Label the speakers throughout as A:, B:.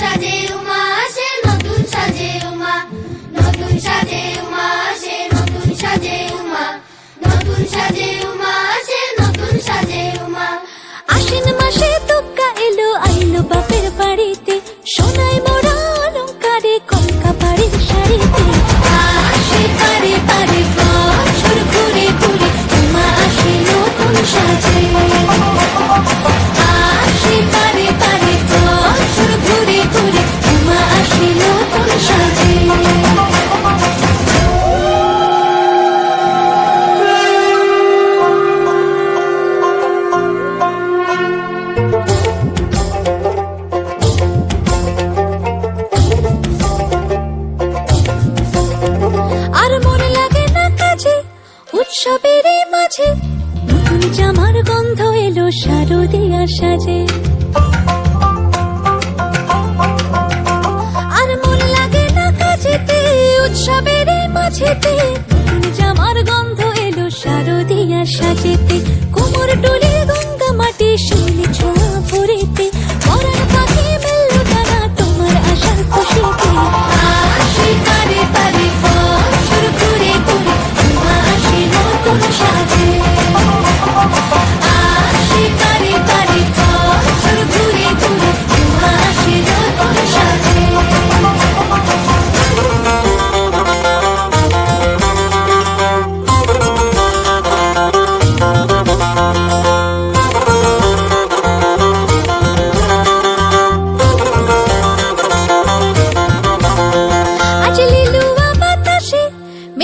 A: সাজে উমা আসে নতুন সাজে উমা নতুন সাজে উমা নতুন সাজে উমা নতুন সাজে উমা আসে নতুন সাজে উমা
B: আশ্বিন মাসে তুকা উৎসবের এই মাঝে নতুন জামার গন্ধ এলো শারদিয়া সাজে। আর মন লাগে না কাজেতে উৎসবের এই মাঝেতে নতুন জামার গন্ধ এলো শারদিয়া সাজেতে। কোমর ডোলে গঙ্গা মাটি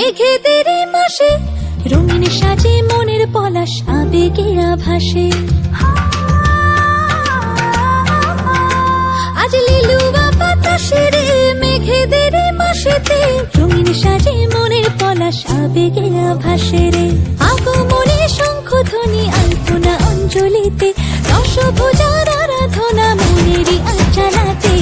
B: মেঘেদের মাসে, রঙিন সাজে মনের পলাশ, আবেগে আভাসে। আজ লিলুবা বাতাসের মেঘেদের মাসেতে, রঙিন সাজে মনের পলাশ, আবেগে আভাসে রে। আগমনে শঙ্খ ধ্বনি আলপনা অঞ্জলিতে দশভূজার আরাধনা মনেরই আচালাতে